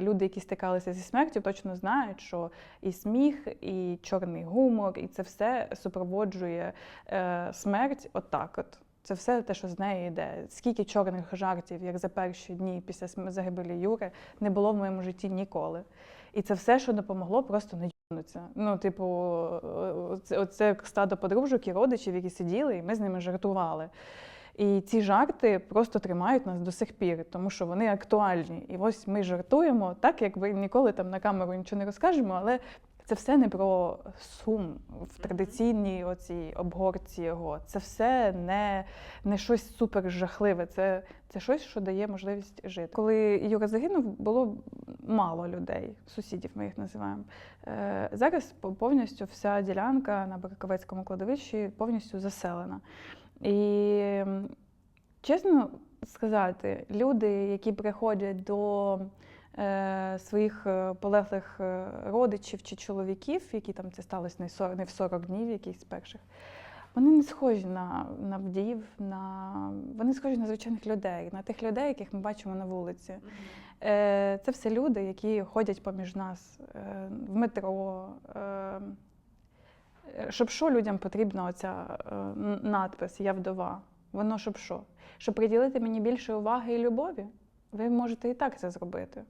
Люди, які стикалися зі смертю, точно знають, що і сміх, і чорний гумор, і це все супроводжує е, смерть отак от. Це все те, що з нею йде. Скільки чорних жартів, як за перші дні після загибелі Юри, не було в моєму житті ніколи. І це все, що допомогло, просто не юнуться. Ну, типу, оце, оце стадо подружок і родичів, які сиділи, і ми з ними жартували. І ці жарти просто тримають нас до сих пір, тому що вони актуальні. І ось ми жартуємо, так якби ніколи там на камеру нічого не розкажемо, але це все не про сум в традиційній оцій обгорці його. Це все не, не щось супер жахливе. Це, це щось, що дає можливість жити. Коли Юра загинув, було мало людей, сусідів ми їх називаємо. Е, зараз повністю вся ділянка на Бараковецькому кладовищі повністю заселена. І чесно сказати, люди, які приходять до е, своїх е, полеглих е, родичів чи чоловіків, які там це сталося не, 40, не в 40 днів, якихось перших, вони не схожі на, на вдів, на вони схожі на звичайних людей, на тих людей, яких ми бачимо на вулиці. Е, Це все люди, які ходять поміж нас в метро. е, Щоб що людям потрібна оця надпис Я вдова. Воно щоб що? Щоб приділити мені більше уваги і любові? Ви можете і так це зробити.